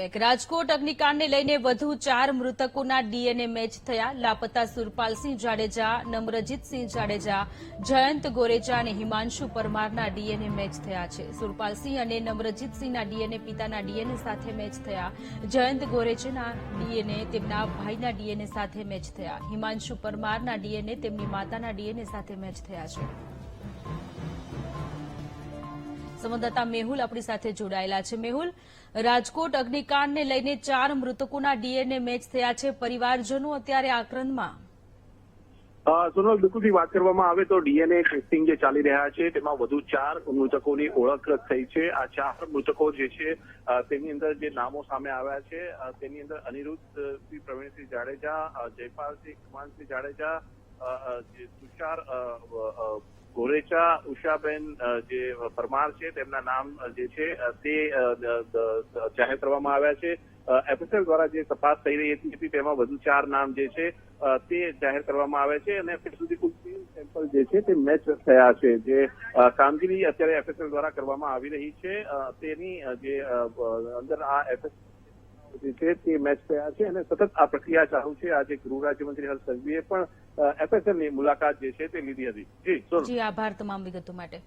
રાજકોટ અગ્નિકાંડને લઈને વધુ ચાર મૃતકોના ડીએનએ મેચ થયા. લાપતા સુરપાલસિંહ જાડેજા, નમ્રજીતસિંહ જાડેજા, જયંત ગોરેચા અને હિમાંશુ પરમારના ડીએનએ મેચ થયા છે. સુરપાલસિંહ અને નમ્રજીતસિંહના ડીએનએ પિતાના ડીએનએ સાથે મેચ થયા. જયંત ગોરેચાના ડીએનએ તેમના ભાઈના ડીએનએ સાથે મેચ થયા. હિમાંશુ પરમારના ડીએનએ તેમની માતાના ડીએનએ સાથે મેચ થયા છે. સંવાદદાતા મેહુલ આપણી સાથે જોડાયેલા છે. મેહુલ રાજકોટ અગ્નિકાંડને લઈને ચાર મૃતકોના ડીએનએ મેચ થયા છે. પરિવારજનો અત્યારે આક્રંદમાં. સોનલ બિલકુલથી વાત કરવામાં આવે તો ડીએનએ ટેસ્ટિંગ જે ચાલી રહ્યા છે તેમાં વધુ ચાર મૃતકોની ઓળખ થઈ છે. આ ચાર મૃતકો જે છે તેની અંદર જે નામો સામે આવ્યા છે તેની અંદર અનિરુદ્ધ અ, સિંહ પ્રવીણસિંહ જાડેજા જયપાલસિંહ કુમાનસિંહ જાડેજા તુષાર ગોરેચા ઉષાબેન જે પરમાર છે, તેમના નામ જે છે તે જાહેર કરવામાં આવ્યા છે. એફએસએલ દ્વારા જે તપાસ થઈ રહી હતી તેમાં વધુ ચાર નામ જે છે તે જાહેર કરવામાં આવે છે અને અત્યાર સુધી કુલ તેર સેમ્પલ જે છે, તે મેચ થયા છે. જે કામગીરી અત્યારે એફએસએલ દ્વારા કરવામાં આવી રહી છે. તેની જે અંદર આ એફએસએલ જે છે તે મેચ થયા છે અને સતત આ પ્રક્રિયા ચાલુ છે. આજે ગૃહ રાજ્યમંત્રી હર્ષ સંઘવીએ પણ એફએસએલની મુલાકાત જે છે તે લીધી હતી. જી, આભાર તમામ વિગતો માટે.